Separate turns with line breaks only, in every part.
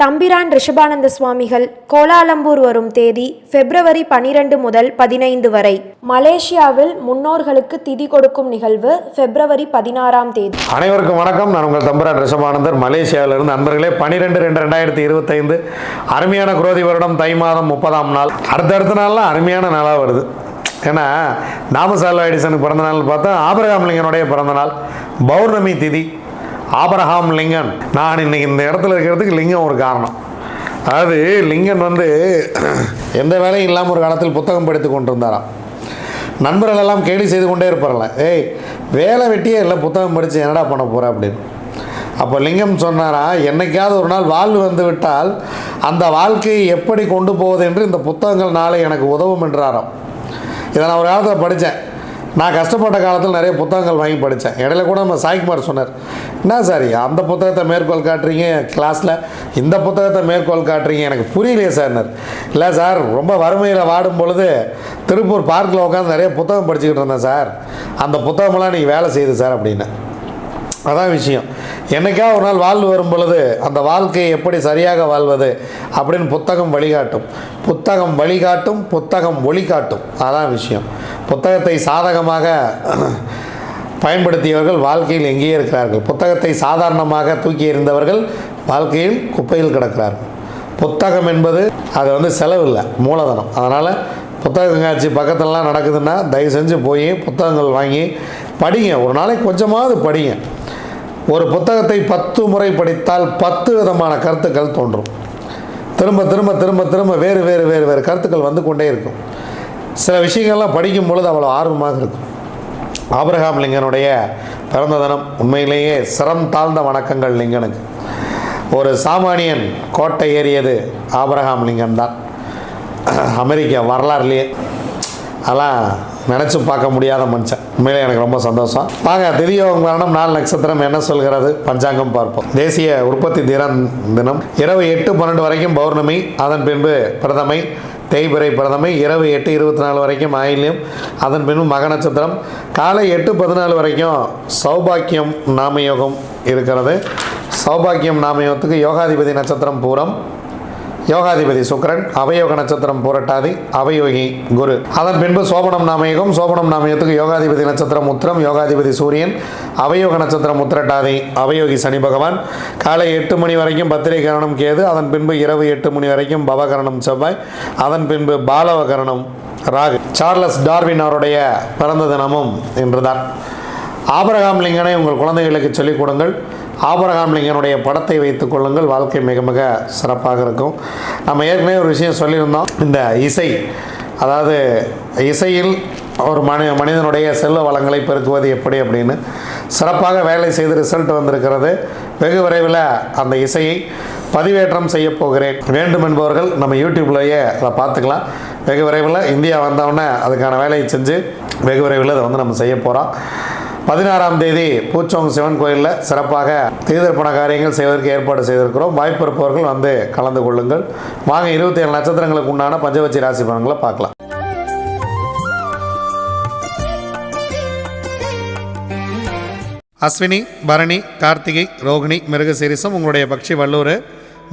தம்பிரான் ரிஷபானந்த சுவாமிகள் கோலாலம்பூர் வரும் தேதி பிப்ரவரி பனிரெண்டு முதல் பதினைந்து வரை. மலேசியாவில் முன்னோர்களுக்கு திதி கொடுக்கும் நிகழ்வு பிப்ரவரி பதினாறாம் தேதி.
அனைவருக்கும் வணக்கம். நான் உங்கள் தம்பிரான் ரிஷபானந்தர். மலேசியாவிலிருந்து நண்பர்களே பனிரெண்டு ரெண்டு ரெண்டாயிரத்தி இருபத்தைந்து அருமையான குரோதி வருடம் தை மாதம் முப்பதாம் நாள். அடுத்தடுத்த நாள்லாம் அருமையான நாளாக வருது. ஏன்னா நாமசால் எடிசனுக்கு பிறந்த நாள் பார்த்தா ஆபிரகாம் லிங்கனுடைய பிறந்த நாள் பௌர்ணமி திதி. ஆபரஹாம் லிங்கன் நான் இன்னைக்கு இந்த இடத்துல இருக்கிறதுக்கு லிங்கம் ஒரு காரணம். அதாவது லிங்கன் வந்து எந்த வேலையும் இல்லாமல் ஒரு காலத்தில் புத்தகம் படித்து கொண்டிருந்தாராம். நண்பர்கள் எல்லாம் கேலி செய்து கொண்டே இருப்பார்கள ஏய் வேலை வெட்டியே இல்லை புத்தகம் படித்து என்னடா பண்ண போகிற அப்படின்னு. அப்போ லிங்கம் சொன்னாரா என்னைக்காவது ஒரு நாள் வாழ்வு வந்து விட்டால் அந்த வாழ்க்கையை எப்படி கொண்டு போவது என்று இந்த புத்தகங்கள் நாளை எனக்கு உதவும் என்றாராம். இதை நான் ஒரு காலத்தில் படித்தேன் நான் கஷ்டப்பட்ட காலத்தில் நிறைய புத்தகங்கள் வாங்கி படித்தேன் இடையில கூட நம்ம சாய்குமார் சொன்னார் என்ன சார் அந்த புத்தகத்தை மேற்கோள் காட்டுறீங்க கிளாஸில் இந்த புத்தகத்தை மேற்கோள் காட்டுறீங்க? எனக்கு புரியலையே சார்னர். இல்லை சார் ரொம்ப வறுமையில் வாடும் பொழுது திருப்பூர் பார்க்கில் உட்காந்து நிறைய புத்தகம் படிச்சுக்கிட்டு இருந்தேன் சார். அந்த புத்தகமெல்லாம் நீங்கள் வேலை செய்யுது சார் அப்படின்னு அதான் விஷயம். என்னைக்கா ஒரு நாள் வாழ்வு வரும் பொழுது அந்த வாழ்க்கையை எப்படி சரியாக வாழ்வது அப்படின்னு புத்தகம் வழிகாட்டும். புத்தகம் வழிகாட்டும் புத்தகம் ஒளிகாட்டும். அதான் விஷயம். புத்தகத்தை சாதகமாக பயன்படுத்தியவர்கள் வாழ்க்கையில் எங்கேயே இருக்கிறார்கள். புத்தகத்தை சாதாரணமாக தூக்கி எறிந்தவர்கள் வாழ்க்கையில் குப்பையில் கிடக்கிறார்கள். புத்தகம் என்பது அது வந்து செலவு இல்லை மூலதனம். அதனால் புத்தக கண்காட்சி பக்கத்துலலாம் நடக்குதுன்னா தயவு செஞ்சு போய் புத்தகங்கள் வாங்கி படிங்க. ஒரு நாளைக்கு கொஞ்சமாவது படிங்க. ஒரு புத்தகத்தை பத்து முறை படித்தால் பத்து விதமான கருத்துக்கள் தோன்றும். திரும்ப திரும்ப திரும்ப திரும்ப வேறு வேறு வேறு வேறு கருத்துக்கள் வந்து கொண்டே இருக்கும். சில விஷயங்கள்லாம் படிக்கும் பொழுது அவ்வளோ ஆர்வமாக இருக்கும். ஆபிரகாம் லிங்கனுடைய பிறந்த தினம் உண்மையிலேயே சிரம் தாழ்ந்த வணக்கங்கள் லிங்கனுக்கு. ஒரு சாமானியன் கோட்டை ஏறியது ஆபிரகாம் லிங்கன் தான் அமெரிக்க வரலாறுலேயே. அதெல்லாம் நினச்சி பார்க்க முடியாத மனுஷன். உண்மையிலே எனக்கு ரொம்ப சந்தோஷம். வாங்க திதியோகம் மரணம் நாலு நட்சத்திரம் என்ன சொல்கிறது? பஞ்சாங்கம் பார்ப்போம். தேசிய உற்பத்தி தினம் தினம். இரவு எட்டு பன்னெண்டு வரைக்கும் பௌர்ணமி. அதன் பின்பு பிரதமை தேய்பிறை பிரதமை. இரவு எட்டு இருபத்தி நாலு வரைக்கும் ஆயில்யம். அதன் பின்பு மக நட்சத்திரம். காலை எட்டு பதினாலு வரைக்கும் சௌபாக்கியம் நாமயோகம் இருக்கிறது. சௌபாக்கியம் நாமயோகத்துக்கு யோகாதிபதி நட்சத்திரம் பூரம். யோகாதிபதி சுக்கரன் அவயோக நட்சத்திரம் புரட்டாதி அவயோகி குரு. அதன் பின்பு சோபனம் நாமயகம் சோபனம் நாமயத்துக்கு யோகாதிபதி நட்சத்திரம் உத்திரம் யோகாதிபதி சூரியன் அவயோக நட்சத்திரம் உத்திரட்டாதி அவயோகி சனி பகவான். காலை எட்டு மணி வரைக்கும் பத்திரை கரணம் கேது அதன் பின்பு இரவு எட்டு மணி வரைக்கும் பவகரணம் செவ்வாய் அதன் பின்பு பாலவகரணம் ராகு. சார்லஸ் டார்வின் அவருடைய பிறந்த தினமும் இன்றுதான். ஆபரகாம் லிங்கனை உங்கள் குழந்தைகளுக்கு சொல்லிக் கொடுங்கள். ஆபரகாம் லிங்கனுடைய படத்தை வைத்துக் கொள்ளுங்கள். வாழ்க்கை மிக மிக சிறப்பாக இருக்கும். நம்ம ஏற்கனவே ஒரு விஷயம் சொல்லியிருந்தோம். இந்த இசை அதாவது இசையில் ஒரு மனி மனிதனுடைய செல்வ வளங்களை பெருக்குவது எப்படி அப்படின்னு. சிறப்பாக வேலை செய்து ரிசல்ட் வந்திருக்கிறது. வெகு விரைவில் அந்த இசையை பதிவேற்றம் செய்ய போகிறேன். வேண்டும் என்பவர்கள் நம்ம யூடியூப்லேயே அதை பார்த்துக்கலாம். வெகு விரைவில் இந்தியா வந்தவுடனே அதுக்கான வேலையை செஞ்சு வெகு விரைவில் அதை வந்து நம்ம செய்ய போகிறோம் பதினாறாம் தேதி பூச்சோங் சிவன் கோயிலில் சிறப்பாக தீர்ப்பண காரியங்கள் செய்வதற்கு ஏற்பாடு செய்திருக்கிறோம். வாய்ப்பு இருப்பவர்கள் வந்து கலந்து கொள்ளுங்கள். வாங்க இருபத்தி ஏழு நட்சத்திரங்களுக்கு உண்டான பஞ்சவச்சி ராசி பலன்களை பார்க்கலாம். அஸ்வினி பரணி கார்த்திகை ரோகிணி மிருகசீரிசம் உங்களுடைய பக்ஷி வல்லூர்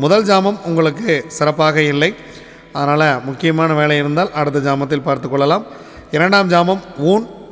முதல் ஜாமம் உங்களுக்கு சிறப்பாக இல்லை. அதனால் முக்கியமான வேலை இருந்தால் அடுத்த ஜாமத்தில் பார்த்து கொள்ளலாம். இரண்டாம் ஜாமம் ஊன்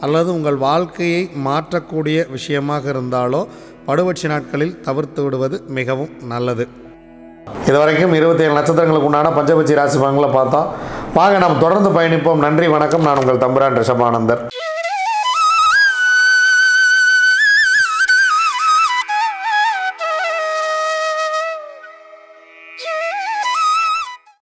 அல்லது உங்கள் வாழ்க்கையை மாற்றக்கூடிய விஷயமாக இருந்தாலோ படுவட்சி நாட்களில் தவிர்த்து விடுவது மிகவும் நல்லது. இதுவரைக்கும் இருபத்தி ஏழு நட்சத்திரங்களுக்கு உண்டான பஞ்சபட்சி ராசி பலன்களை பார்த்தோம் வாங்க நாம் தொடர்ந்து பயணிப்போம். நன்றி வணக்கம். நான் உங்கள் தம்புரான் ரிஷபானந்தர்.